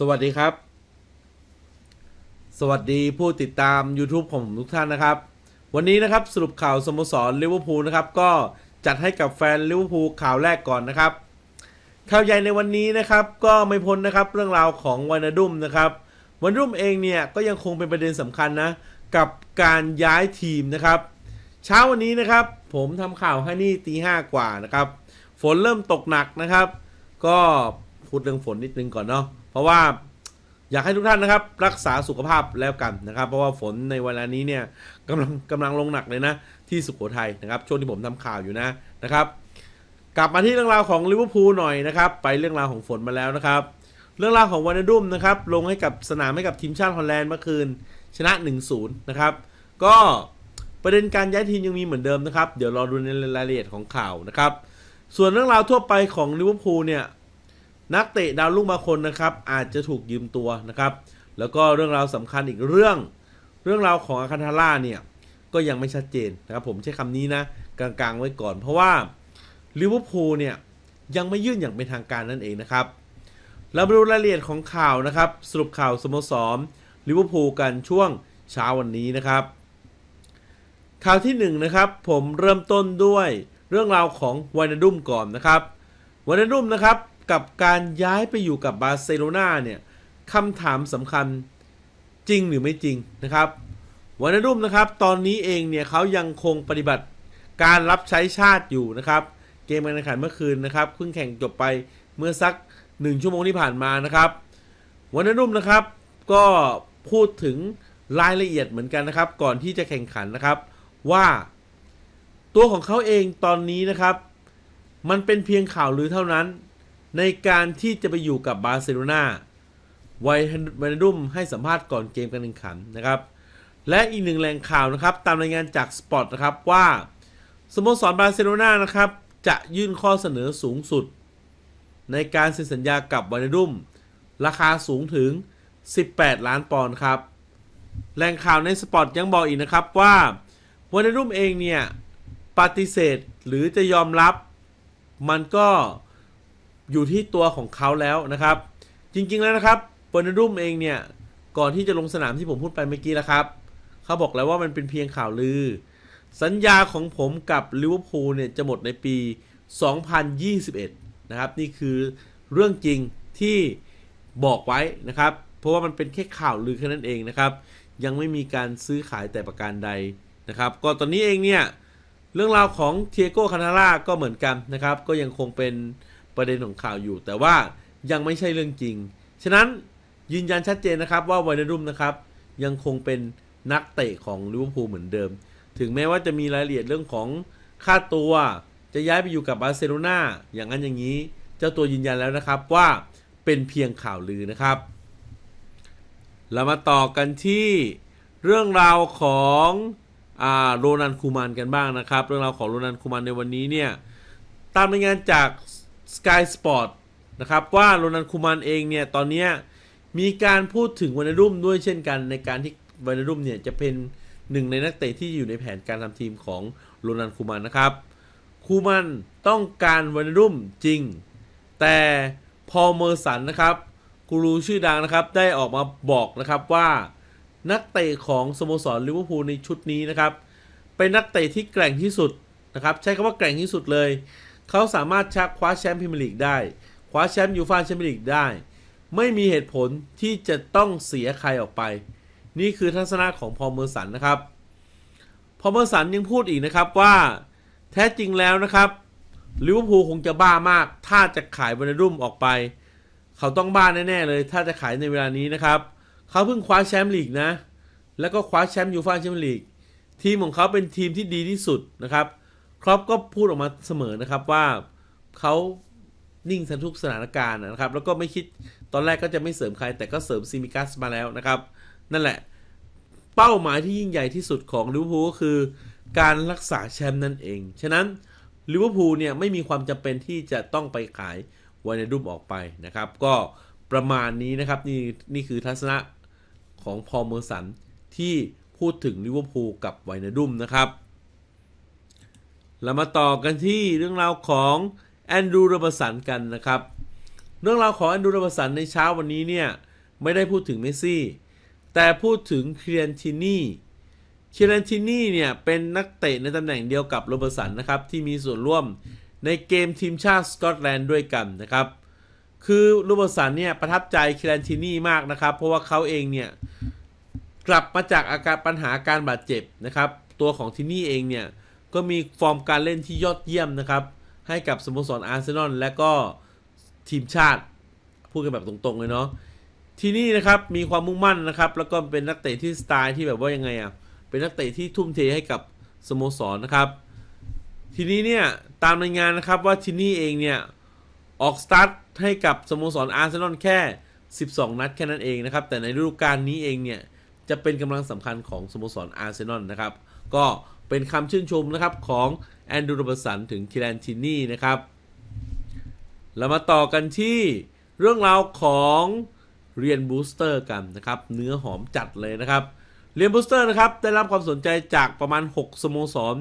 สวัสดีครับ สวัสดีผู้ติดตาม YouTube ของผมทุกท่านนะครับ วันนี้นะครับสรุปข่าวสโมสรลิเวอร์พูลนะครับก็จัดให้กับแฟนลิเวอร์พูลข่าวแรกก่อนนะครับ ข่าวใหญ่ในวันนี้นะครับก็ไม่พ้นนะครับเรื่องราวของวานาดุมนะครับวานาดุมเองเนี่ยก็ยังคงเป็นประเด็นสำคัญนะกับการย้ายทีมนะครับ เช้าวันนี้นะครับ ผมทำข่าวให้นี่ตีห้ากว่านะครับ ฝนเริ่มตกหนักนะครับ ก็พูดเรื่องฝนนิดนึงก่อนเนาะ เพราะว่าอยากให้ทุกท่านนะครับ รักษาสุขภาพแล้วกันนะครับ เพราะว่าฝนในเวลานี้เนี่ยกำลังกำลังลงหนักเลยนะ ที่สุโขทัยนะครับ ช่วงที่ผมทำข่าวอยู่นะนะครับ กลับมาที่เรื่องราวของลิเวอร์พูลหน่อยนะครับ ไปเรื่องราวของฝนมาแล้วนะครับ เรื่องราวของวานดุมนะครับ ลงให้กับสนามให้กับทีมชาติฮอลแลนด์เมื่อคืนชนะ 1-0 นะครับ ก็ประเด็นการย้ายทีมยังมีเหมือนเดิมนะครับ เดี๋ยวรอดูในรายละเอียดของข่าวนะครับ ส่วนเรื่องราวทั่วไปของลิเวอร์พูลเนี่ย นักเตะดาวรุ่งบางคนนะครับ อาจจะถูกยืมตัวนะครับ แล้วก็เรื่องราวสำคัญอีกเรื่อง เรื่องราวของอาคันทาร่าเนี่ยก็ยังไม่ชัดเจนนะครับ ผมใช้คำนี้นะกลางๆไว้ก่อน เพราะว่าลิเวอร์พูลเนี่ยยังไม่ยื่นอย่างเป็นทางการนั่นเองนะครับเรามาดูรายละเอียดของข่าวนะครับ สรุปข่าวสโมสรลิเวอร์พูลกันช่วงเช้าวันนี้นะครับ ข่าวที่1นงนะครับผมเริ่มต้นด้วยเรื่องราวของวานาดุมก่อนนะครับวานาดุมนะครับ กับการย้ายไปอยู่กับบาร์เซโลนาเนี่ยคำถามสำคัญจริงหรือไม่จริงนะครับวานาดุมนะครับตอนนี้เองเนี่ยเขายังคงปฏิบัติการรับใช้ชาติอยู่นะครับ เกมการแข่งขันเมื่อคืนนะครับเพิ่งแข่งจบไปเมื่อสัก 1 ชั่วโมงที่ผ่านมานะครับวานาดุมนะครับก็พูดถึงรายละเอียดเหมือนกันนะครับ ก่อนที่จะแข่งขันนะครับว่าตัวของเขาเองตอนนี้นะครับ มันเป็นเพียงข่าวลือเท่านั้น ในการที่จะไปอยู่กับบาร์เซโลนาไวนาดุมให้สัมภาษณ์ก่อนเกมการแข่งขันนะครับ และอีกหนึ่งแหล่งข่าวนะครับ ตามรายงานจากสปอตนะครับว่าสโมสรบาร์เซโลนานะครับ จะยื่นข้อเสนอสูงสุด ในการเซ็นสัญญากับวนาดุมราคาสูงถึง 18 ล้านปอนด์ครับแหล่งข่าวในสปอตยังบอกอีกนะครับว่าวานาดุมเองเนี่ยปฏิเสธหรือจะยอมรับ มันก็ อยู่ที่ตัวของเขาแล้วนะครับ จริงๆแล้วนะครับวานาดุมเองเนี่ยก่อนที่จะลงสนามที่ผมพูดไปเมื่อกี้แล้วครับเขาบอกแล้วว่ามันเป็นเพียงข่าวลือ สัญญาของผมกับลิเวอร์พูลเนี่ยจะหมดในปี 2021 นะครับ นี่คือเรื่องจริงที่บอกไว้นะครับ เพราะว่ามันเป็นแค่ข่าวลือแค่นั้นเองนะครับ ยังไม่มีการซื้อขายแต่ประการใดนะครับ ก็ตอนนี้เองเนี่ยเรื่องราวของเทียโก้คานาร่าก็เหมือนกันนะครับ ก็ยังคงเป็น ประเด็นของข่าวอยู่ แต่ว่ายังไม่ใช่เรื่องจริง ฉะนั้นยืนยันชัดเจนนะครับว่าไวนาดุมนะครับ ยังคงเป็นนักเตะของลิเวอร์พูลเหมือนเดิม ถึงแม้ว่าจะมีรายละเอียดเรื่องของค่าตัว จะย้ายไปอยู่กับบาร์เซโลนาอย่างนั้นอย่างนี้ เจ้าตัวยืนยันแล้วนะครับว่าเป็นเพียงข่าวลือนะครับ เรามาต่อกันที่เรื่องราวของอโรนันคูมานกันบ้างนะครับ เรื่องราวของโรนันคูมานในวันนี้เนี่ย ตามรายงานจาก Sky Sport นะครับว่าโรนันคูมานเองเนี่ยตอนนี้มีการพูดถึงวานาดุมด้วยเช่นกัน ในการที่วานาดุมเนี่ยจะเป็นหนึ่งในนักเตะที่อยู่ในแผนการทำทีมของโรนันคูมานนะครับคูมานต้องการวานาดุมจริง แต่พอเมอร์สันนะครับกูรูชื่อดังนะครับได้ออกมาบอกนะครับว่านักเตะของสโมสรลิเวอร์พูลในชุดนี้นะครับ เป็นนักเตะที่แกร่งที่สุดนะครับ ใช้คำว่าแกร่งที่สุดเลย เขาสามารถชักคว้าแชมป์พรีเมียร์ลีกได้ คว้าแชมป์ยูฟ่าแชมเปี้ยนลีกได้ ไม่มีเหตุผลที่จะต้องเสียใครออกไป นี่คือทัศนะของพอเมอร์สันนะครับ พอเมอร์สันยังพูดอีกนะครับว่าแท้จริงแล้วนะครับลิเวอร์พูลคงจะบ้ามาก ถ้าจะขายวานดุมออกไป เขาต้องบ้าแน่ๆเลย ถ้าจะขายในเวลานี้นะครับเขาเพิ่งคว้าแชมป์ลีกนะ แล้วก็คว้าแชมป์ยูฟ่าแชมเปี้ยนลีกทีมของเขาเป็นทีมที่ดีที่สุดนะครับ ครอปก็พูดออกมาเสมอนะครับว่าเขานิ่งสันทุกสถานการณ์นะครับ แล้วก็ไม่คิดตอนแรกก็จะไม่เสริมใคร แต่ก็เสริมซิมิกัสมาแล้วนะครับ นั่นแหละ เป้าหมายที่ยิ่งใหญ่ที่สุดของลิเวอร์พูลก็คือ การรักษาแชมป์นั่นเอง ฉะนั้นลิเวอร์พูลเนี่ยไม่มีความจำเป็นที่จะต้องไปขายวานาดุมออกไปนะครับ ก็ประมาณนี้นะครับ นี่นี่คือทัศนะของพอลเมอร์สันที่พูดถึงลิเวอร์พูลกับไวนาดุมนะครับ เรามาต่อกันที่เรื่องราวของแอนดรูรบสันกันนะครับ เรื่องราวของแอนดรูรบสันในเช้าวันนี้เนี่ย ไม่ได้พูดถึงเมสซี่ แต่พูดถึงเคียนทินี่เคียนทินี่เนี่ย เป็นนักเตะในตำแหน่งเดียวกับโรเบร์สันนะครับ ที่มีส่วนร่วมในเกมทีมชาติสกอตแลนด์ด้วยกันนะครับ คือโรเบร์สันเนี่ย ประทับใจเคียนทินี่มากนะครับ เพราะว่าเขาเองเนี่ย กลับมาจากอาการปัญหาการบาดเจ็บนะครับ ตัวของทินี่เองเนี่ย ก็มีฟอร์มการเล่นที่ยอดเยี่ยมนะครับ ให้กับสโมสรอาร์เซนอลและก็ทีมชาติ พูดกันแบบตรงๆเลยเนาะที่นี่นะครับมีความมุ่งมั่นนะครับ แล้วก็เป็นนักเตะที่สไตล์ที่แบบว่ายังไงอะ่ะเป็นนักเตะที่ทุ่มเทให้กับสโมสรนะครับ ทีนี้เนี่ยตามรายงานนะครับว่าที่นี่เองเนี่ยออกสตาร์ทให้กับสโมสรอาร์เซนอลแค่ 12 นัดแค่นั้นเองนะครับ แต่ในฤดูกาลนี้เองเนี่ยจะเป็นกำลังสำคัญของสโมสรอาร์เซนอลนะครับ ก็ เป็นคำชื่นชมนะครับของแอนดูโรบสันถึงคิแลนทินี่นะครับ เรามาต่อกันที่เรื่องราวของเรียนบูสเตอร์กันนะครับ เนื้อหอมจัดเลยนะครับ เรียนบูสเตอร์นะครับ ได้รับความสนใจจากประมาณ 6 สโมสร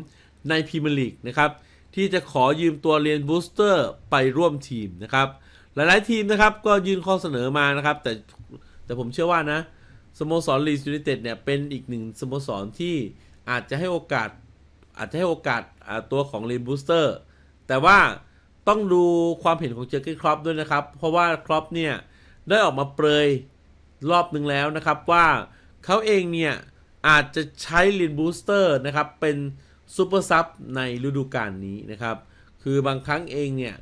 ในพรีเมียร์ลีกนะครับ ที่จะขอยืมตัวเรียนบูสเตอร์ไปร่วมทีมนะครับ หลายๆทีมนะครับก็ยื่นข้อเสนอมานะครับ แต่แต่ผมเชื่อว่านะสโมสรลีสยูไนเต็ดเนี่ยเป็นอีกหนึ่งสโมสรที่ อาจจะให้โอกาสอาจจะให้โอกาสตัวของเรนบูสเตอร์แต่ว่าต้องดูความเห็นของเจอร์เกนครอปด้วยนะครับ เพราะว่าครอปเนี่ย ได้ออกมาเปรยรอบหนึ่งแล้วนะครับว่าเขาเองเนี่ย อาจจะใช้ลินบูสเตอร์นะครับ เป็นซูเปอร์ซับในฤดูกาลนี้นะครับ คือบางครั้งเองเนี่ย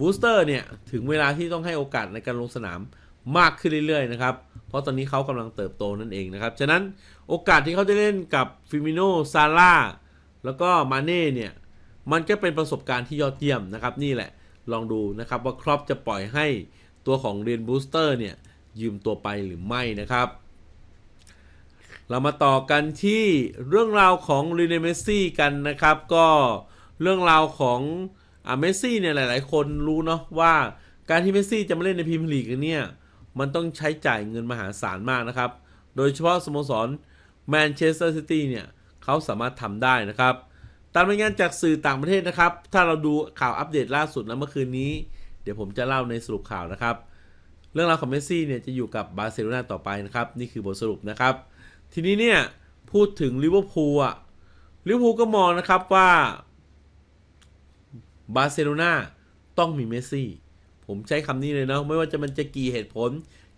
บูสเตอร์เนี่ย ถึงเวลาที่ต้องให้โอกาสในการลงสนามมากขึ้นเรื่อยๆนะครับ เพราะตอนนี้เขากำลังเติบโตนั่นเองนะครับ ฉะนั้น โอกาสที่เขาจะเล่นกับฟิมิโนซาร่าแล้วก็มาเน่เนี่ย มันก็เป็นประสบการณ์ที่ยอดเยี่ยมนะครับ นี่แหละลองดูนะครับว่าครอปจะปล่อยให้ตัวของเรียนบูสเตอร์เนี่ย ยืมตัวไปหรือไม่นะครับ เรามาต่อกันที่เรื่องราวของลีเนเมสซี่กันนะครับ ก็เรื่องราวของอ่าเมสซี่เนี่ยหลาย ๆ คนรู้เนาะว่าการที่เมสซี่จะมาเล่นในพรีเมียร์ลีกเนี่ยมันต้องใช้จ่ายเงินมหาศาลมากนะครับ โดยเฉพาะสโมสร แมนเชสเตอร์ซิตี้เนี่ยเขาสามารถทำได้นะครับ ตามรายงานจากสื่อต่างประเทศนะครับ ถ้าเราดูข่าวอัปเดตล่าสุดนะเมื่อคืนนี้ เดี๋ยวผมจะเล่าในสรุปข่าวนะครับ เรื่องราวของเมสซี่เนี่ยจะอยู่กับบาร์เซโลนาต่อไปนะครับ นี่คือบทสรุปนะครับ ทีนี้เนี่ยพูดถึงลิเวอร์พูลอะลิเวอร์พูลก็มองนะครับว่าบาร์เซโลนาต้องมีเมสซี่ผมใช้คำนี้เลยเนาะไม่ว่าจะมันจะกี่เหตุผล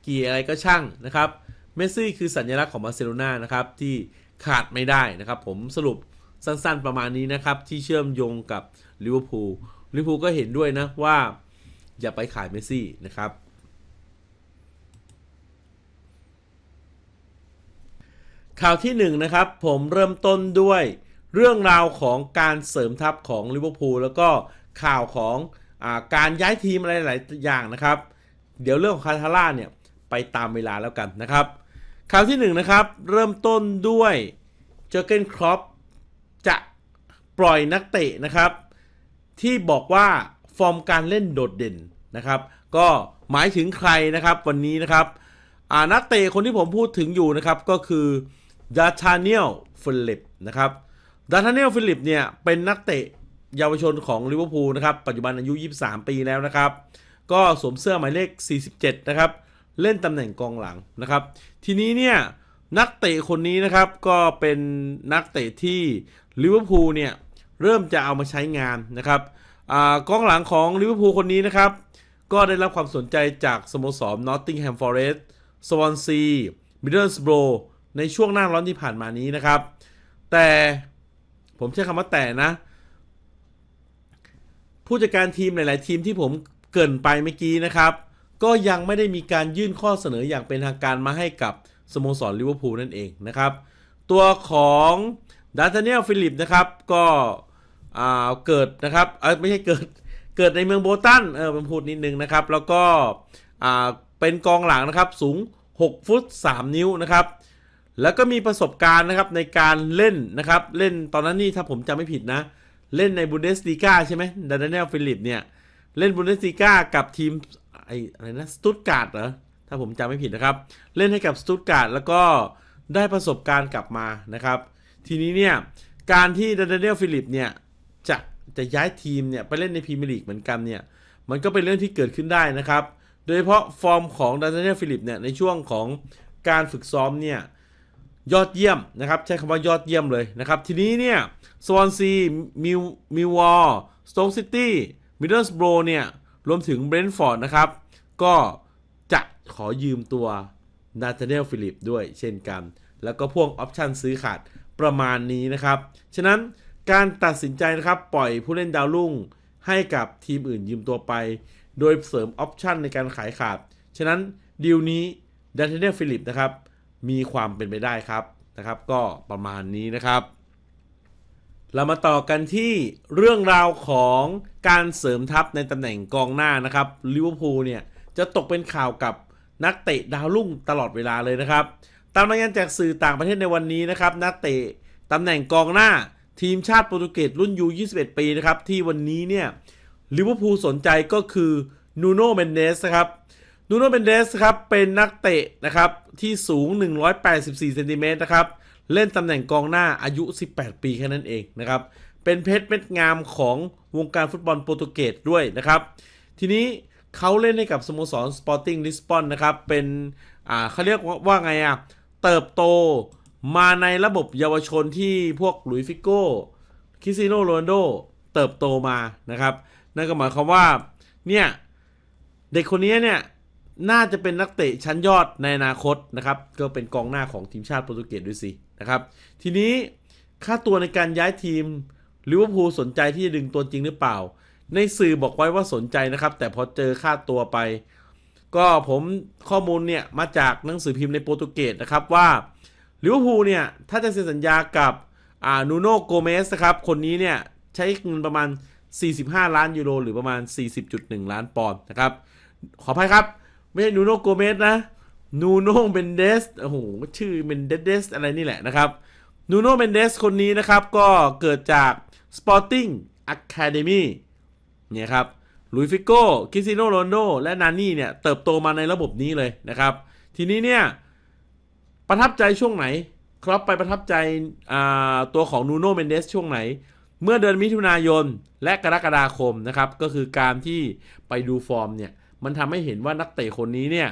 กี่อะไรก็ช่างนะครับ เมสซี่คือสัญลักษณ์ของบาร์เซโลนานะครับที่ขาดไม่ได้นะครับ ผมสรุปสั้นๆประมาณนี้นะครับที่เชื่อมโยงกับลิเวอร์พูลลิเวอร์พูลก็เห็นด้วยนะว่าอย่าไปขายเมสซี่นะครับข่าวที่1นงนะครับผมเริ่มต้นด้วยเรื่องราวของการเสริมทัพของลิเวอร์พูลแล้วก็ข่าวของอการย้ายทีมอะไรหลายอย่างนะครับ เดี๋ยวเรื่องของคาทาร่าเนี่ย ไปตามเวลาแล้วกันนะครับ ข่าวที่1นงนะครับ เริ่มต้นด้วยเจอเกนครอปจะปล่อยนักเตะนะครับ ที่บอกว่าฟอร์มการเล่นโดดเด่นนะครับ ก็หมายถึงใครนะครับวันนี้นะครับนักเตะคนที่ผมพูดถึงอยู่นะครับก็คือดาธาเนียลฟิลิปนะครับดาธาเนียลฟิลิปเนี่ยเป็นนักเตะเยาวชนของลิเวอร์พูลนะครับปัจจุบันอายุ 23 ปีแล้วนะครับ ก็สวมเสื้อหมายเลข 47 นะครับ เล่นตำแหน่งกองหลังนะครับ ทีนี้เนี่ยนักเตะคนนี้นะครับก็เป็นนักเตะที่ลิเวอร์พูลเนี่ยเริ่มจะเอามาใช้งานนะครับอกองหลังของลิเวอร์พูลคนนี้นะครับ ก็ได้รับความสนใจจากสโมสรนอตติงแฮมฟอเรสต์สวอนซีมิดเดิลสโบรในช่วงหน้าร้อนที่ผ่านมานี้นะครับ แต่ผมใช้คำว่าแต่นะ ผู้จัดการทีมหลาย ๆ ทีมที่ผมเกินไปเมื่อกี้นะครับ ก็ยังไม่ได้มีการยื่นข้อเสนออย่างเป็นทางการมาให้กับสโมสรลิเวอร์พูลนั่นเองนะครับ ตัวของดาร์เนียลฟิลิปนะครับก็เกิดนะครับไม่ใช่เกิดเกิดในเมืองโบตันเออผมพูดนิดนึงนะครับ แล้วก็เป็นกองหลังนะครับสูง 6 ฟุต 3 นิ้วนะครับ แล้วก็มีประสบการณ์นะครับในการเล่นนะครับ เล่นตอนนั้นนี่ถ้าผมจำไม่ผิดนะ เล่นในบุนเดสลีกาใช่ไหมดาร์เนียลฟิลิปเนี่ย เล่นบุนเดสลีกากับทีม ไออะไรนะสตุตการ์ดเหรอถ้าผมจำไม่ผิดนะครับ เล่นให้กับสตุตการ์ดแล้วก็ได้ประสบการณ์กลับมานะครับ ทีนี้เนี่ยการที่ดาร์เนียลฟิลิปเนี่ยจะจะย้ายทีมเนี่ยไปเล่นในพรีเมียร์ลีกเหมือนกันเนี่ยมันก็เป็นเรื่องที่เกิดขึ้นได้นะครับ โดยเฉพาะฟอร์มของดันเนียลฟิลิปเนี่ยในช่วงของการฝึกซ้อมเนี่ยยอดเยี่ยมนะครับ ใช้คำว่ายอดเยี่ยมเลยนะครับ ทีนี้เนี่ยสวอนซีมิวมิววอลสโต๊กซิตี้มิดเดิลสโบรเนี่ย รวมถึงเบรนท์ฟอร์ดนะครับ ก็จะขอยืมตัวนาธาเนลฟิลิปด้วยเช่นกัน แล้วก็พวกออปชันซื้อขาดประมาณนี้นะครับ ฉะนั้นการตัดสินใจนะครับ ปล่อยผู้เล่นดาวรุ่งให้กับทีมอื่นยืมตัวไป โดยเสริมออปชันในการขายขาด ฉะนั้นดีลนี้ดันเทเนลฟิลิปนะครับ มีความเป็นไปได้ครับนะครับ ก็ประมาณนี้นะครับ เรามาต่อกันที่เรื่องราวของการเสริมทัพในตำแหน่งกองหน้านะครับลิเวอร์พูลเนี่ยจะตกเป็นข่าวกับนักเตะดาวรุ่งตลอดเวลาเลยนะครับ ตามรายงานจากสื่อต่างประเทศในวันนี้นะครับ นักเตะตำแหน่งกองหน้า ทีมชาติโปรตุเกสรุ่นยู21 ปีนะครับ ที่วันนี้เนี่ยลิเวอร์พูลสนใจก็คือนูโน่เมนเดสครับนูโน่เมนเดสครับเป็นนักเตะนะครับที่สูง 184เซนติเมตรนะครับ เล่นตำแหน่งกองหน้าอายุ 18 ปีแค่นั้นเองนะครับ เป็นเพชรเม็ดงามของวงการฟุตบอลโปรตุเกสด้วยนะครับ ทีนี้เขาเล่นให้กับสโมสรสปอร์ติ้งลิสบอนนะครับ เป็นอ่าเขาเรียกว่าไงอะ เติบโตมาในระบบเยาวชนที่พวกหลุยฟิโก้คริสติโนโรนโดเติบโตมานะครับ นั่นก็หมายความว่าเนี่ยเด็กคนนี้เนี่ย น่าจะเป็นนักเตะชั้นยอดในอนาคตนะครับ ก็เป็นกองหน้าของทีมชาติโปรตุเกสด้วยสินะครับ ทีนี้ค่าตัวในการย้ายทีมลิเวอร์พูลสนใจที่จะดึงตัวจริงหรือเปล่า ในสื่อบอกไว้ว่าสนใจนะครับ แต่พอเจอค่าตัวไป ก็ผมข้อมูลเนี่ยมาจากหนังสือพิมพ์ในโปรตุเกสนะครับว่าลิเวอร์พูลเนี่ยถ้าจะเซ็นสัญญากับอ่านูโนโกเมสนะครับคนนี้เนี่ยใช้เงินประมาณ 45 ล้านยูโรหรือประมาณ 40.1 ล้านปอนด์นะครับขออภัยครับ ไม่ใช่นูโนโกเมสนะนูโนเบนเดสโอ้โหชื่อเบนเดสอะไรนี่แหละนะครับนูโนเบนเดสคนนี้นะครับ ก็เกิดจาก Sporting Academy เนี่ยครับลุยฟิโก้คริสติโนโรนโดและนานี่เนี่ย เติบโตมาในระบบนี้เลยนะครับ ทีนี้เนี่ย ประทับใจช่วงไหน ครับไปประทับใจตัวของนูโนเมนเดสช่วงไหน เมื่อเดือนมิถุนายนและกรกฎาคมนะครับ ก็คือการที่ไปดูฟอร์มเนี่ย มันทำให้เห็นว่านักเตะคนนี้เนี่ย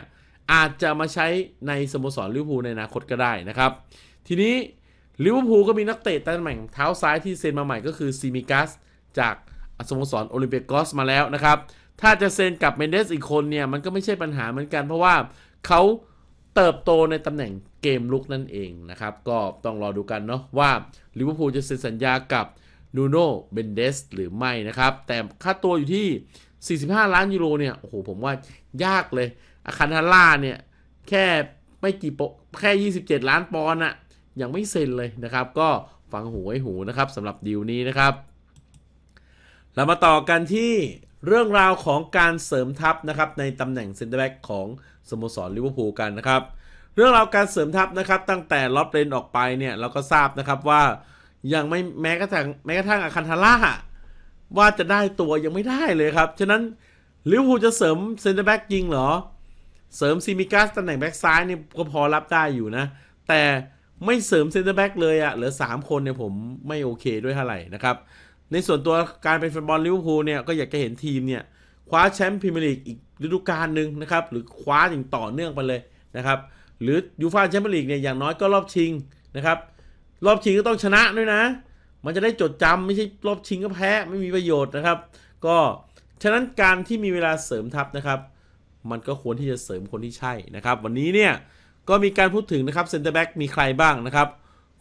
อาจจะมาใช้ในสโมสรลิเวอร์พูลในอนาคตก็ได้นะครับ ทีนี้ลิเวอร์พูลก็มีนักเตะตำแหน่งเท้าซ้ายที่เซ็นมาใหม่ก็คือซิมิกัสจากสโมสรโอลิมเปียกอสมาแล้วนะครับ ถ้าจะเซ็นกับเมนเดสอีกคนเนี่ยมันก็ไม่ใช่ปัญหาเหมือนกัน เพราะว่าเขาเติบโตในตำแหน่งเกมลุกนั่นเองนะครับ ก็ต้องรอดูกันเนาะว่าลิเวอร์พูลจะเซ็นสัญญากับนูโน่เบนเดสหรือไม่นะครับ แต่ค่าตัวอยู่ที่ 45 ล้านยูโรเนี่ย โอ้โห ผมว่ายากเลย อาคันทาร่าเนี่ย แค่ไม่กี่โปแค่ 27 ล้านปอนด์อะยังไม่เซ็นเลยนะครับ ก็ฟังหูไว้หูนะครับสำหรับดีลนี้นะครับ เรามาต่อกันที่เรื่องราวของการเสริมทัพนะครับในตำแหน่งเซนเตอร์แบ็กของสโมสรลิเวอร์พูลกันนะครับ เรื่องราวการเสริมทัพนะครับ ตั้งแต่ล็อตเลนออกไปเนี่ยเราก็ทราบนะครับว่ายังไม่แม้กระทั่งแม้กระทั่งอาคันทาร่า ว่าจะได้ตัวยังไม่ได้เลยครับ ฉะนั้นลิเวอร์พูลจะเสริมเซนเตอร์แบ็กจริงเหรอ เสริมซิมิกัสตำแหน่งแบ็กซ้ายนี่ก็พอรับได้อยู่นะ แต่ไม่เสริมเซนเตอร์แบ็กเลยอะเหลือ 3 คนเนี่ยผมไม่โอเคด้วยเท่าไหร่นะครับ ในส่วนตัวการเป็นแฟนบอลลิเวอร์พูลเนี่ยก็อยากจะเห็นทีมเนี่ยคว้าแชมป์พรีเมียร์ลีกอีกฤดูกาลหนึ่งนะครับ หรือคว้าอย่างต่อเนื่องไปเลยนะครับ หรือยูฟ่าแชมเปี้ยนลีกเนี่ยอย่างน้อยก็รอบชิงนะครับ รอบชิงก็ต้องชนะด้วยนะ มันจะได้จดจำไม่ใช่รอบชิงก็แพ้ไม่มีประโยชน์นะครับ ก็ฉะนั้นการที่มีเวลาเสริมทัพนะครับ มันก็ควรที่จะเสริมคนที่ใช่นะครับ วันนี้เนี่ยก็มีการพูดถึงนะครับเซนเตอร์แบ็กมีใครบ้างนะครับ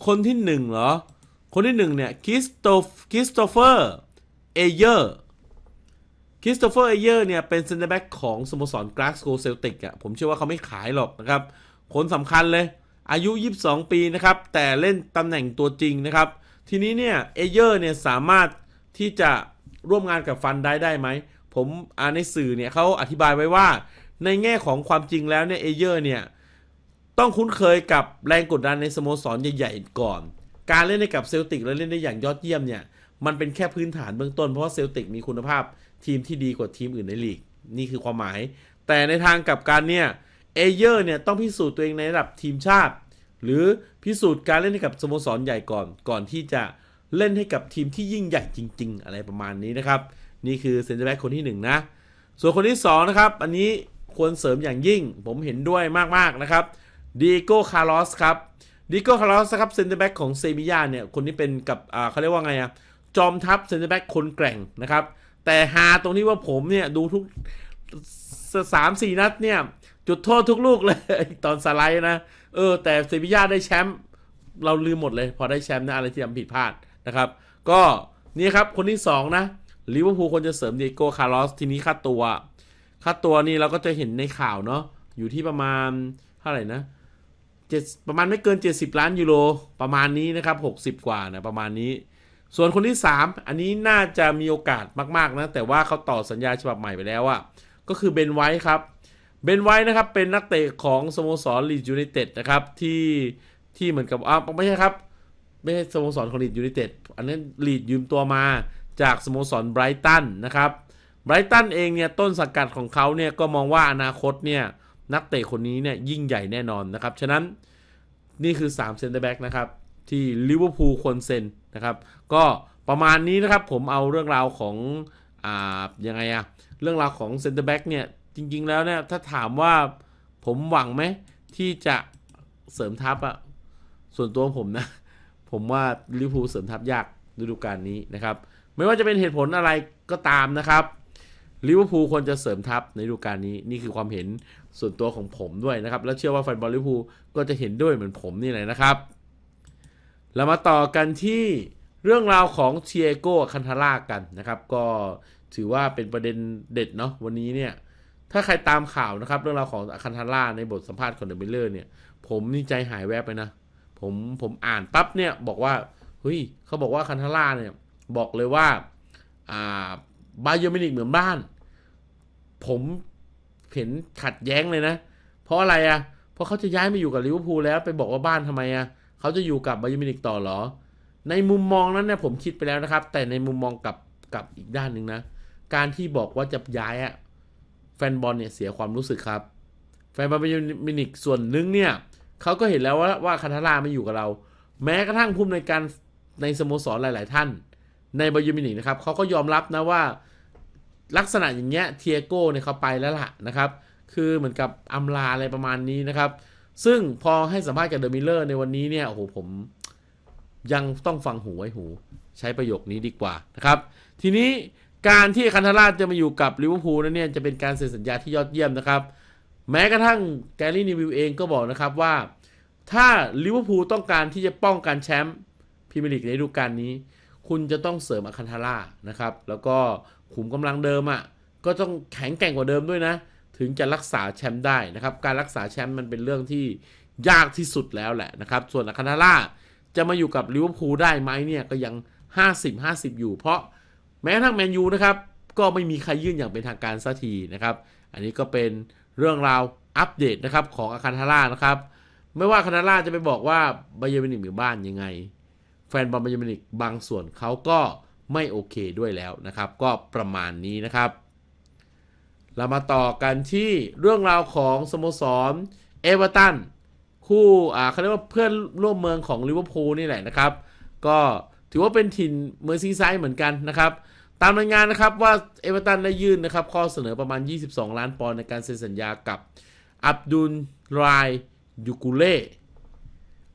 คนที่หนึ่งเหรอ คนที่หนึ่งเนี่ยคริสโตคริสโตเฟอร์เอเยอร์คริสโตเฟอร์เอเยอร์เนี่ยเป็นเซนเตอร์แบ็กของสโมสรกราสโกเซลติกอะผมเชื่อว่าเขาไม่ขายหรอกนะครับ คนสำคัญเลย อายุ 22 ปีนะครับ แต่เล่นตำแหน่งตัวจริงนะครับ ทีนี้เนี่ยเอเยอร์เนี่ยสามารถที่จะร่วมงานกับฟันได้ได้ไหม ผมอ่านในสื่อเนี่ยเขาอธิบายไว้ว่า ในแง่ของความจริงแล้วเนี่ยเอเยอร์เนี่ยต้องคุ้นเคยกับแรงกดดันในสโมสรใหญ่ๆก่อน การเล่นในกับเซลติกแล้วเล่นได้อย่างยอดเยี่ยมเนี่ยมันเป็นแค่พื้นฐานเบื้องต้นเพราะว่าเซลติกมีคุณภาพทีมที่ดีกว่าทีมอื่นในลีก นี่คือความหมาย แต่ในทางกลับกันเนี่ยเอเยอร์เนี่ยต้องพิสูจน์ตัวเองในระดับทีมชาติ หรือพิสูจน์การเล่นให้กับสโมสรใหญ่ก่อน ก่อนที่จะเล่นให้กับทีมที่ยิ่งใหญ่จริง ๆ อะไรประมาณนี้นะครับ นี่คือเซนเตอร์แบ็กคนที่ 1นนะส่วนคนที่ 2 นะครับ อันนี้ควรเสริมอย่างยิ่ง ผมเห็นด้วยมาก ๆ นะครับดีโก้คาร์ลอสครับดีโก้คาร์ลอสครับเซนเตอร์แบ็กของเซบียาเนี่ยคนนี้เป็นกับเขาเรียกว่าไงอะจอมทัพเซนเตอร์แบ็กคนแกร่งนะครับ แต่ฮาตรงที่ว่าผมเนี่ยดูทุกสามสี่นัดเนี่ย จุดโทษทุกลูกเลย ตอนสไลด์นะ เออ แต่เซบียาได้แชมป์เราลืมหมดเลย พอได้แชมป์นะอะไรที่ทำผิดพลาดนะครับ ก็นี่ครับคนที่ 2 นะลิเวอร์พูลควรจะเสริมเดโก้คาร์ลอสทีนี้ค่าตัว ค่าตัวนี่เราก็จะเห็นในข่าวเนาะอยู่ที่ประมาณเท่าไหร่นะเจ็ดประมาณไม่เกิน 70 ล้านยูโรประมาณนี้นะครับ 60 กว่านะประมาณนี้ ส่วนคนที่ 3 อันนี้น่าจะมีโอกาสมากๆนะแต่ว่าเขาต่อสัญญาฉบับใหม่ไปแล้วอะก็คือเบนไวท์ครับ เบนไวท์นะครับเป็นนักเตะของสโมสรลีดยูไนเต็ดนะครับที่ที่เหมือนกับอ่าไม่ใช่ครับไม่ใช่สโมสรของลีดยูไนเต็ดอันนั้นลีดยืมตัวมาจากสโมสรไบรตันนะครับไบรตันเองเนี่ยต้นสังกัดของเขาเนี่ยก็มองว่าอนาคตเนี่ยนักเตะคนนี้เนี่ยยิ่งใหญ่แน่นอนนะครับ ฉะนั้นนี่คือ3เซนเตอร์แบ็กนะครับที่ลิเวอร์พูลควรเซ็นนะครับก็ประมาณนี้นะครับผมเอาเรื่องราวของอ่ายังไงอะเรื่องราวของเซนเตอร์แบ็กเนี่ย จริง ๆ แล้วเนี่ยถ้าถามว่าผมหวังไหมที่จะเสริมทัพอะส่วนตัวผมนะ ผมว่าลิเวอร์พูลเสริมทัพยากฤดูกาลนี้นะครับ ไม่ว่าจะเป็นเหตุผลอะไรก็ตามนะครับลิเวอร์พูลควรจะเสริมทัพในฤดูกาลนี้นี่คือความเห็นส่วนตัวของผมด้วยนะครับ และเชื่อว่าแฟนบอลลิเวอร์พูลก็จะเห็นด้วยเหมือนผมนี่แหละนะครับ เรามาต่อกันที่เรื่องราวของเทียโก้คันทาร่ากันนะครับ ก็ถือว่าเป็นประเด็นเด็ดเนาะวันนี้เนี่ย ถ้าใครตามข่าวนะครับ เรื่องราวของคันทาร่าในบทสัมภาษณ์ของเดอะมิลเลอร์เนี่ย ผมนี่ใจหายแวบไปนะ ผมผมอ่านปั๊บเนี่ยบอกว่าเฮ้ยเขาบอกว่าคันทาร่าเนี่ย บอกเลยว่าอ่าบาเยอร์มินิกเหมือนบ้าน ผมเห็นขัดแย้งเลยนะ เพราะอะไรอะ่ะเพราะเขาจะย้ายมาอยู่กับลิเวอร์พูลแล้วไปบอกว่าบ้านทำไมอะ่ะเขาจะอยู่กับบาเยอร์มินิกต่อเหรอ ในมุมมองนั้นเนี่ยผมคิดไปแล้วนะครับ แต่ในมุมมองกับกับอีกด้านหนึ่งนะ การที่บอกว่าจะย้ายอะ่ะ แฟนบอลเนี่ยเสียความรู้สึกครับ แฟนบอลบายอร์มินิกส่วนหนึงเนี่ยเขาก็เห็นแล้วว่าว่าคันทาราไม่อยู่กับเรา แม้กระทั่งผู้อำนการในสโมสรหลาย ๆ ท่าน ในบายอร์มินิกนะครับเขาก็ยอมรับนะว่าลักษณะอย่างเงี้ยเทียโก้เนี่ยเขาไปแล้วล่ะนะครับ คือเหมือนกับอำลาอะไรประมาณนี้นะครับ ซึ่งพอให้สัมภาษณ์กับเดอะมิลเลอร์ในวันนี้เนี่ยโอ้โหผมยังต้องฟังหูไว้หู ใช้ประโยคนี้ดีกว่านะครับ ทีนี้ การที่คันทาร่าจะมาอยู่กับลิเวอร์พูลนั้นเนี่ยจะเป็นการเซ็นสัญญาที่ยอดเยี่ยมนะครับ แม้กระทั่งแกลลี่นิวิลเองก็บอกนะครับว่า ถ้าลิเวอร์พูลต้องการที่จะป้องกันแชมป์พรีเมียร์ลีกในฤดูกาลนี้ คุณจะต้องเสริมอาคันทาร่านะครับ แล้วก็ขุมกำลังเดิมอะ่ะก็ต้องแข็งแกร่งกว่าเดิมด้วยนะ ถึงจะรักษาแชมป์ได้นะครับ การรักษาแชมป์มันเป็นเรื่องที่ยากที่สุดแล้วแหละนะครับ ส่วนอาคันทาร่าจะมาอยู่กับลิเวอร์พูลได้ไหมเนี่ยก็ยัง 50 50 อยู่ เพราะ แม้กระทั่งแมนยูนะครับก็ไม่มีใครยื่นอย่างเป็นทางการสักทีนะครับ อันนี้ก็เป็นเรื่องราวอัปเดตนะครับของอาคันทาร่านะครับ ไม่ว่าอาคันาร่าจะไปบอกว่าบาเยอร์มินิกหรือบ้านยังไง แฟนบอลบาเยอร์มินิกบางส่วนเขาก็ไม่โอเคด้วยแล้วนะครับ ก็ประมาณนี้นะครับ เรามาต่อกันที่เรื่องราวของสโมสรเอเวอร์ตันคู่อ่าเขาเรียกว่าเพื่อนร่วมเมืองของลิเวอร์พูลนี่แหละนะครับ ก็ถือว่าเป็นถิ่นเมอร์ซีไซด์เหมือนกันนะครับ ตามรายงานนะครับว่าเอเวอร์ตันได้ยื่นนะครับข้อเสนอประมาณ 22 ล้านปอนด์ในการเซ็นสัญญากับอับดุลรายยูกุเล่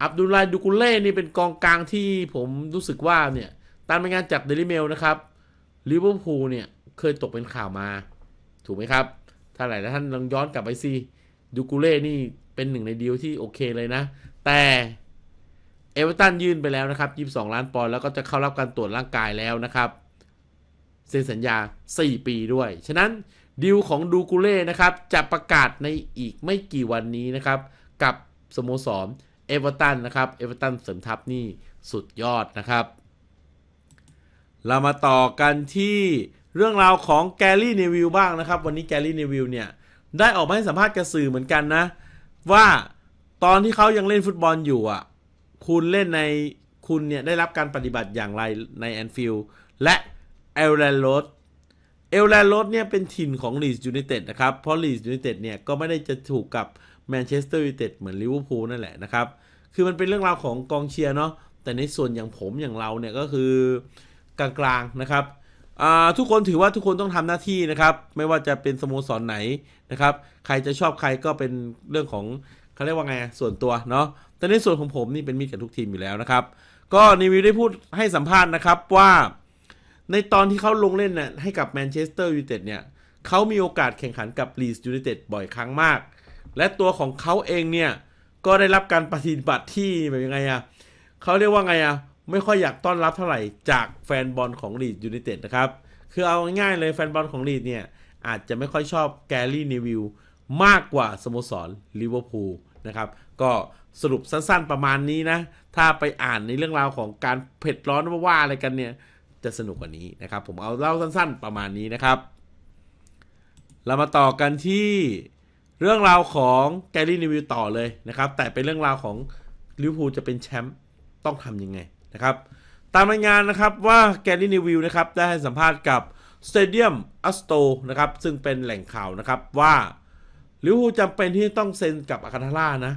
อับดุลรายยูกุเล่นี่เป็นกองกลางที่ผมรู้สึกว่าเนี่ยตามรายงานจากเดลิเมลนะครับลิเวอร์พูลเนี่ยเคยตกเป็นข่าวมา ถูกไหมครับ ถ้าหลายท่านลองย้อนกลับไปสิยูกุเล่นี่เป็นหนึ่งในดีลที่โอเคเลยนะ แต่เอเวอร์ตันยื่นไปแล้วนะครับ 22 ล้านปอนด์แล้วก็จะเข้ารับการตรวจร่างกายแล้วนะครับ เซ็นสัญญา 4 ปีด้วย ฉะนั้นดีลของดูกูเล่นะครับ จะประกาศในอีกไม่กี่วันนี้นะครับ กับสโมสรเอเวอร์ตันนะครับเอเวอร์ตันเสริมทัพนี่สุดยอดนะครับ เรามาต่อกันที่เรื่องราวของแกลลี่เนวิลบ้างนะครับ วันนี้แกลลี่เนวิลเนี่ยได้ออกมาให้สัมภาษณ์กับสื่อเหมือนกันนะ ว่าตอนที่เขายังเล่นฟุตบอลอยู่อะ คุณเล่นในคุณเนี่ยได้รับการปฏิบัติอย่างไรในแอนฟิลด์และ เอลแลนโรดเอลแลนโรดเนี่ยเป็นถิ่นของลีดยูไนเต็ดนะครับ เพราะลีดยูไนเต็ดเนี่ยก็ไม่ได้จะถูกกับแมนเชสเตอร์ยูไนเต็ดเหมือนลิเวอร์พูลนั่นแหละนะครับ คือมันเป็นเรื่องราวของกองเชียร์เนาะ แต่ในส่วนอย่างผมอย่างเราเนี่ยก็คือกลางๆนะครับทุกคนถือว่าทุกคนต้องทำหน้าที่นะครับ ไม่ว่าจะเป็นสโมสรไหนนะครับ ใครจะชอบใครก็เป็นเรื่องของเขาเรียกว่าไงส่วนตัวเนาะแต่ในส่วนของผมนี่เป็นมิตรกับทุกทีมอยู่แล้วนะครับ ก็นิวิวได้พูดให้สัมภาษณ์นะครับว่า ในตอนที่เขาลงเล่นน่ะให้กับแมนเชสเตอร์ยูไนเต็ดเนี่ยเขามีโอกาสแข่งขันกับลีสยูไนเต็ดบ่อยครั้งมาก และตัวของเขาเองเนี่ย ก็ได้รับการปฏิบัติที่แบบยังไงอะเขาเรียกว่าไงอะไม่ค่อยอยากต้อนรับเท่าไหร่จากแฟนบอลของลีดยูไนเต็ดนะครับ คือเอาง่ายๆเลยแฟนบอลของลีดเนี่ย อาจจะไม่ค่อยชอบแกรี่นิวิลมากกว่าสโมสรลิเวอร์พูลนะครับ ก็สรุปสั้นๆประมาณนี้นะ ถ้าไปอ่านในเรื่องราวของการเผ็ดร้อนว่าอะไรกันเนี่ย จะสนุกกว่านี้นะครับ ผมเอาเล่าสั้นๆประมาณนี้นะครับ เรามาต่อกันที่เรื่องราวของแกรี่นิวิลต่อเลยนะครับ แต่เป็นเรื่องราวของลิเวอร์พูลจะเป็นแชมป์ต้องทำยังไงนะครับ ตามรายงานนะครับว่าแกรี่นิวิลนะครับได้ให้สัมภาษณ์กับสเตเดียมอัสโตนะครับซึ่งเป็นแหล่งข่าวนะครับว่าลิเวอร์พูลจำเป็นที่ต้องเซ็นกับอาคาทาร่านะ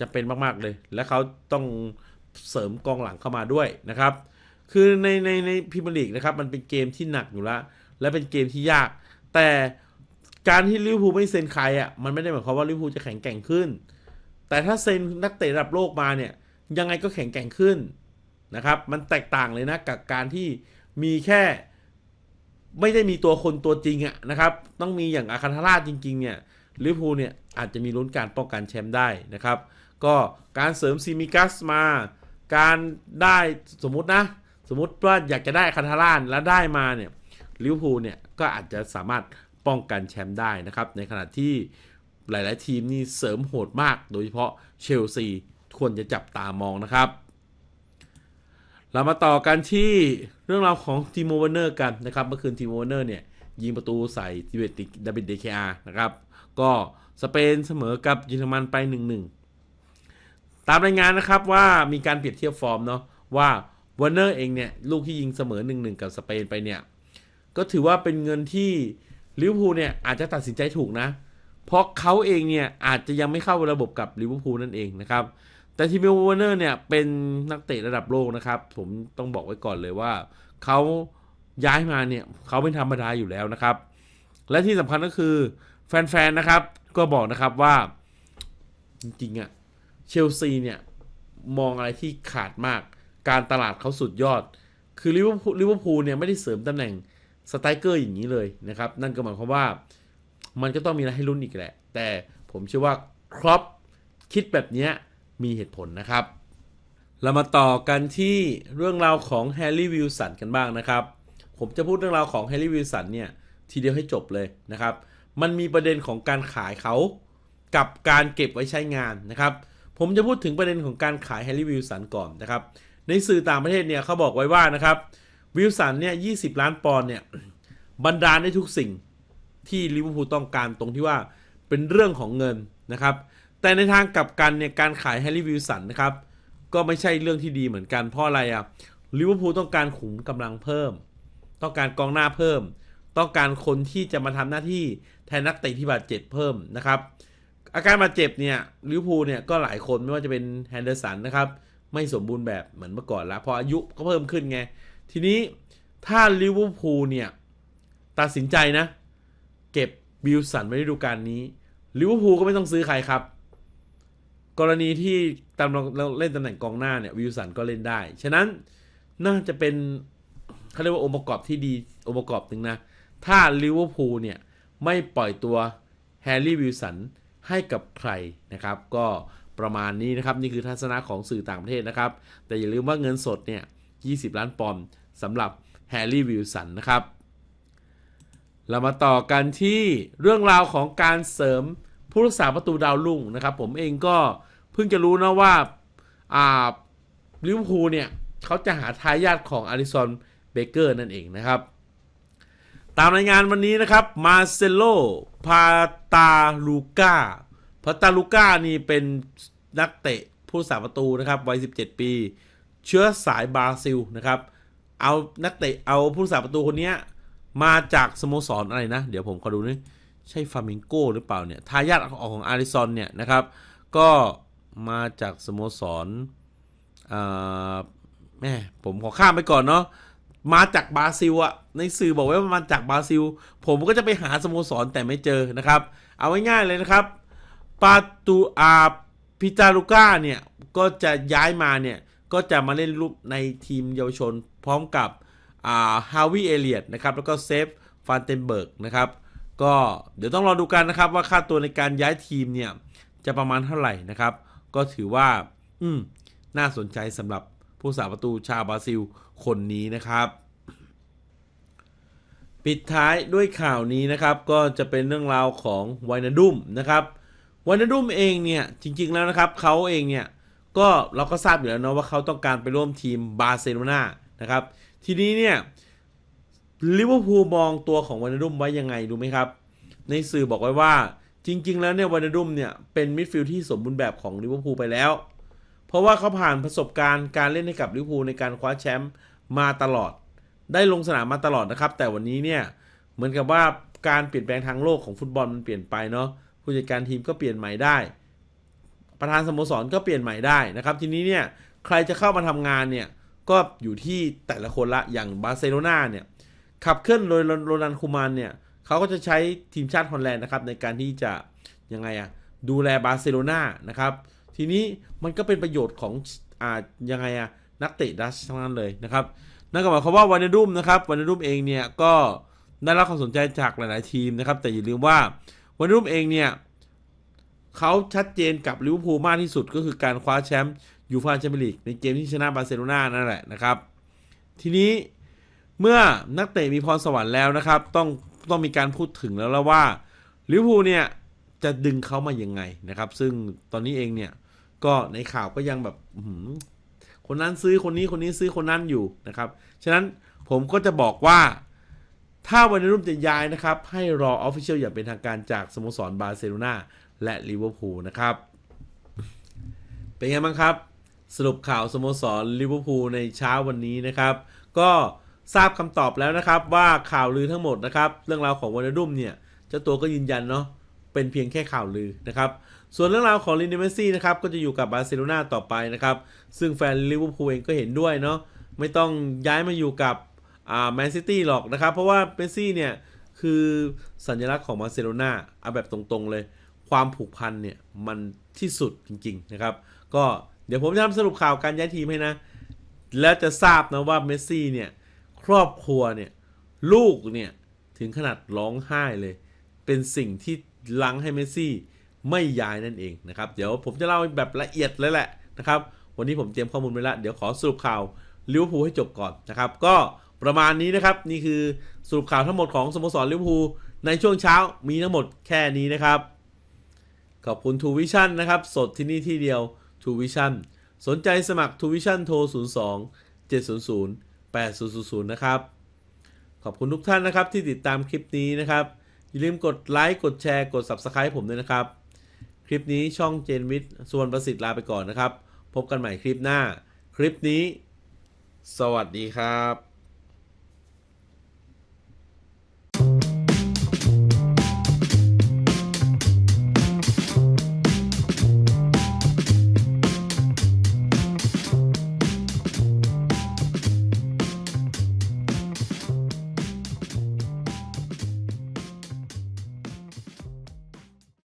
จำเป็นมากๆเลย และเขาต้องเสริมกองหลังเข้ามาด้วยนะครับ คือในในในพรีเมียร์ลีกนะครับมันเป็นเกมที่หนักอยู่แล้วและเป็นเกมที่ยาก แต่การที่ลิเวอร์พูลไม่เซ็นใครอะมันไม่ได้หมายความว่าลิเวอร์พูลจะแข็งแกร่งขึ้น แต่ถ้าเซ็นนักเตะระดับโลกมาเนี่ยยังไงก็แข็งแกร่งขึ้นนะครับ มันแตกต่างเลยนะกับการที่มีแค่ ไม่ได้มีตัวคนตัวจริงอะนะครับ ต้องมีอย่างอาคาทาราจริง ๆ เนี่ยลิเวอร์พูลเนี่ยอาจจะมีลุ้นการป้องกันแชมป์ได้นะครับ ก็การเสริมซีมิกัสมา การได้สมมุตินะ สมมติว่าอยากจะได้อาคาทาราแล้วได้มาเนี่ยลิเวอร์พูลเนี่ยก็อาจจะสามารถป้องกันแชมป์ได้นะครับ ในขณะที่หลาย ๆ ทีมนี่เสริมโหดมาก โดยเฉพาะเชลซีควรจะจับตามองนะครับ เรามาต่อกันที่เรื่องราวของทีโมเวเนอร์กันนะครับ เมื่อคืนทีโมเวเนอร์เนี่ยยิงประตูใส่ทิเบติดาบิดเดคอานะครับ ก็สเปนเสมอกับเยอรมันไป 1-1 ตามรายงานนะครับว่ามีการเปรียบเทียบฟอร์มเนาะว่า วันเนอร์เองเนี่ยลูกที่ยิงเสมอ1-1กับสเปนไปเนี่ย ก็ถือว่าเป็นเงินที่ลิเวอร์พูลเนี่ยอาจจะตัดสินใจถูกนะ เพราะเขาเองเนี่ยอาจจะยังไม่เข้าระบบกับลิเวอร์พูลนั่นเองนะครับ แต่ทีมวอร์เนอร์เนี่ยเป็นนักเตะระดับโลกนะครับ ผมต้องบอกไว้ก่อนเลยว่าเขาย้ายมาเนี่ยเขาเป็นธรรมดาอยู่แล้วนะครับ และที่สำคัญก็คือแฟนๆนะครับก็บอกนะครับว่าจริงๆอะเชลซีเนี่ยมองอะไรที่ขาดมาก การตลาดเขาสุดยอด คือลิเวอร์พูลลิเวอร์พูลเนี่ยไม่ได้เสริมตำแหน่งสไตรเกอร์อย่างนี้เลยนะครับ นั่นก็หมายความว่ามันก็ต้องมีอะไรให้ลุ้นอีกแหละ แต่ผมเชื่อว่าครอปคิดแบบนี้มีเหตุผลนะครับ เรามาต่อกันที่เรื่องราวของแฮร์รี่วิลสันกันบ้างนะครับ ผมจะพูดเรื่องราวของแฮร์รี่วิลสันเนี่ยทีเดียวให้จบเลยนะครับ มันมีประเด็นของการขายเขากับการเก็บไว้ใช้งานนะครับ ผมจะพูดถึงประเด็นของการขายแฮร์รี่วิลสันก่อนนะครับ ในสื่อต่างประเทศเนี่ยเขาบอกไว้ว่านะครับวิลสันเนี่ยยีล้านปอนด์เนี่ยบรรดาได้ทุกสิ่งที่ลิเวอร์พูลต้องการตรงที่ว่าเป็นเรื่องของเงินนะครับแต่ในทางกลับกันเนี่ยการขายแฮร์รี่วิลสันนะครับก็ไม่ใช่เรื่องที่ดีเหมือนกันเพราะอะไรอะลิเวอร์พูลต้องการขุมกำลังเพิ่ม ต้องการกองหน้าเพิ่ม ต้องการคนที่จะมาทำหน้าที่แทนนักเตะที่บาดเจ็บเพิ่มนะครับอาการบาดเจ็บเนี่ยลิเวอร์พูลเนี่ยก็หลายคนไม่ว่าจะเป็นแฮนเดอร์สันนะครับ ไม่สมบูรณ์แบบเหมือนเมื่อก่อนแล้วเพราะอายุก็เพิ่มขึ้นไง ทีนี้ถ้าลิเวอร์พูลเนี่ย ตัดสินใจนะ เก็บบิลสันไว้ฤดูกาลนี้ลิเวอร์พูลก็ไม่ต้องซื้อใครครับ กรณีที่ตำแหน่งเล่นตำแหน่งกองหน้าเนี่ยวิลสันก็เล่นได้ ฉะนั้นน่าจะเป็นเขาเรียกว่าองค์ประกอบที่ดีองค์ประกอบหนึ่งนะ ถ้าลิเวอร์พูลเนี่ย ไม่ปล่อยตัวแฮร์รี่วิลสันให้กับใครนะครับ ก็ ประมาณนี้นะครับ นี่คือทัศนะของสื่อต่างประเทศนะครับ แต่อย่าลืมว่าเงินสดเนี่ย 20 ล้านปอนด์สำหรับแฮร์รี่วิลสันนะครับ เรามาต่อกันที่เรื่องราวของการเสริมผู้รักษาประตูดาวรุ่งนะครับ ผมเองก็เพิ่งจะรู้นะว่าอ่าลิเวอร์พูลเนี่ยเขาจะหาทายาทของอาริซอนเบเกอร์นั่นเองนะครับ ตามรายงานวันนี้นะครับมาเซโล พาตาลูกา พาตาลูก้านี่เป็นนักเตะผู้รักษาประตูนะครับวัย 17 ปี เชื้อสายบราซิลนะครับ เอานักเตะเอาผู้รักษาประตูคนนี้มาจากสโมสรอะไรนะ เดี๋ยวผมขอดูนี่ใช่ฟามิงโกหรือเปล่าเนี่ยทายาทของอาริซอนเนี่ยนะครับ ก็มาจากสโมสรแม่ผมขอข้ามไปก่อนเนาะมาจากบราซิลอะในสื่อบอกไว้ว่ามาจากบราซิล ผมก็จะไปหาสโมสรแต่ไม่เจอนะครับ เอาง่ายๆเลยนะครับ ปาตูอาพิจารุก้าเนี่ย ก็จะย้ายมาเนี่ย ก็จะมาเล่นรูปในทีมเยาวชน พร้อมกับฮาวิเอเลียตนะครับ แล้วก็เซฟฟานเทนเบิร์กนะครับ ก็เดี๋ยวต้องรอดูกันนะครับ ว่าค่าตัวในการย้ายทีมเนี่ย จะประมาณเท่าไหร่นะครับ ก็ถือว่า อืม น่าสนใจสำหรับผู้สาประตูชาวบราซิลคนนี้นะครับ ปิดท้ายด้วยข่าวนี้นะครับ ก็จะเป็นเรื่องราวของไวนาดุมนะครับ วนาดุมเองเนี่ยจริงๆแล้วนะครับเขาเองเนี่ยก็เราก็ทราบอยู่แล้วเนาะว่าเขาต้องการไปร่วมทีมบาร์เซโลนานะครับทีนี้เนี่ยลิเวอร์พูลมองตัวของวานาดุมไว้ยังไงรู้ไหมครับ ในสื่อบอกไว้ว่าจริง ๆ แล้วเนี่ยวานาดุมเนี่ยเป็นมิดฟิลด์ที่สมบูรณ์แบบของลิเวอร์พูลไปแล้ว เพราะว่าเขาผ่านประสบการณ์การเล่นให้กับลิเวอร์พูลในการคว้าแชมป์มาตลอด ได้ลงสนามมาตลอดนะครับ แต่วันนี้เนี่ยเหมือนกับว่าการเปลี่ยนแปลงทางโลกของฟุตบอลมันเปลี่ยนไปเนาะ ผู้จัดการทีมก็เปลี่ยนใหม่ได้ ประธานสโมสรก็เปลี่ยนใหม่ได้นะครับ ทีนี้เนี่ยใครจะเข้ามาทำงานเนี่ยก็อยู่ที่แต่ละคนละอย่างบาร์เซโลนาเนี่ยขับเคลื่อนโดยโรนันคูมานเนี่ยเขาก็จะใช้ทีมชาติฮอลแลนด์นะครับในการที่จะยังไงอะดูแลบาร์เซโลนานะครับทีนี้มันก็เป็นประโยชน์ของอ่ายังไงอะนักเตะดัชทั้งนั้นเลยนะครับนั่นก็หมายความว่าวานดุมนะครับวานดุมเองเนี่ยก็ได้รับความสนใจจากหลาย ๆ ทีมนะครับ แต่อย่าลืมว่า วานาดุมเองเนี่ยเขาชัดเจนกับลิเวอร์พูลมากที่สุดก็คือการคว้าแชมป์ยูฟ่าแชมเปี้ยนลีกในเกมที่ชนะบาร์เซโลนานั่นแหละนะครับ ทีนี้เมื่อนักเตะมีพรสวรรค์แล้วนะครับ ต้องต้องมีการพูดถึงแล้วแล้วว่าลิเวอร์พูลเนี่ยจะดึงเขามายังไงนะครับ ซึ่งตอนนี้เองเนี่ยก็ในข่าวก็ยังแบบคนนั้นซื้อคนนี้คนนี้ซื้อคนนั้นอยู่นะครับ ฉะนั้นผมก็จะบอกว่า ถ้าวันรุ่มจะย้ายนะครับ ให้รอออฟฟิเชียลอย่างเป็นทางการจากสโมสรบาร์เซโลนาและลิเวอร์พูลนะครับ เป็นไงบ้างครับ สรุปข่าวสโมสรลิเวอร์พูลในเช้าวันนี้นะครับ ก็ทราบคำตอบแล้วนะครับว่าข่าวลือทั้งหมดนะครับ เรื่องราวของวานาดุมเนี่ยเจ้าตัวก็ยืนยันเนาะเป็นเพียงแค่ข่าวลือนะครับ ส่วนเรื่องราวของลินเดเมซี่นะครับก็จะอยู่กับบาร์เซโลนาต่อไปนะครับ ซึ่งแฟนลิเวอร์พูลเองก็เห็นด้วยเนาะไม่ต้องย้ายมาอยู่กับ อ่าแมนซิตี้หรอกนะครับ เพราะว่าเมสซี่เนี่ยคือสัญลักษณ์ของบาร์เซโลนาเอาแบบตรงๆเลย ความผูกพันเนี่ยมันที่สุดจริงๆนะครับ ก็เดี๋ยวผมจะทำสรุปข่าวการย้ายทีมให้นะ แล้วจะทราบนะว่าเมสซี่เนี่ยครอบครัวเนี่ยลูกเนี่ยถึงขนาดร้องไห้เลย เป็นสิ่งที่ลังให้เมสซี่ไม่ย้ายนั่นเองนะครับ เดี๋ยวผมจะเล่าแบบละเอียดเลยแหละนะครับ วันนี้ผมเตรียมข้อมูลไว้แล้วเดี๋ยวขอสรุปข่าวลิเวอร์พูลให้จบก่อนนะครับ ก็ ประมาณนี้นะครับ นี่คือสรุปข่าวทั้งหมดของสโมสรลิเวอร์พูลในช่วงเช้ามีทั้งหมดแค่นี้นะครับ ขอบคุณทูวิชั่นนะครับ สดที่นี่ที่เดียวทูวิชั่นสนใจสมัครทูวิชั่นโทร 02 700 8000 นะครับ ขอบคุณทุกท่านนะครับที่ติดตามคลิปนี้นะครับ อย่าลืมกดไลค์กดแชร์กด Subscribe ผมด้วยนะครับ คลิปนี้ช่องเจนวิทย์ส่วนประสิทธิ์ลาไปก่อนนะครับ พบกันใหม่คลิปหน้า คลิปนี้ สวัสดีครับ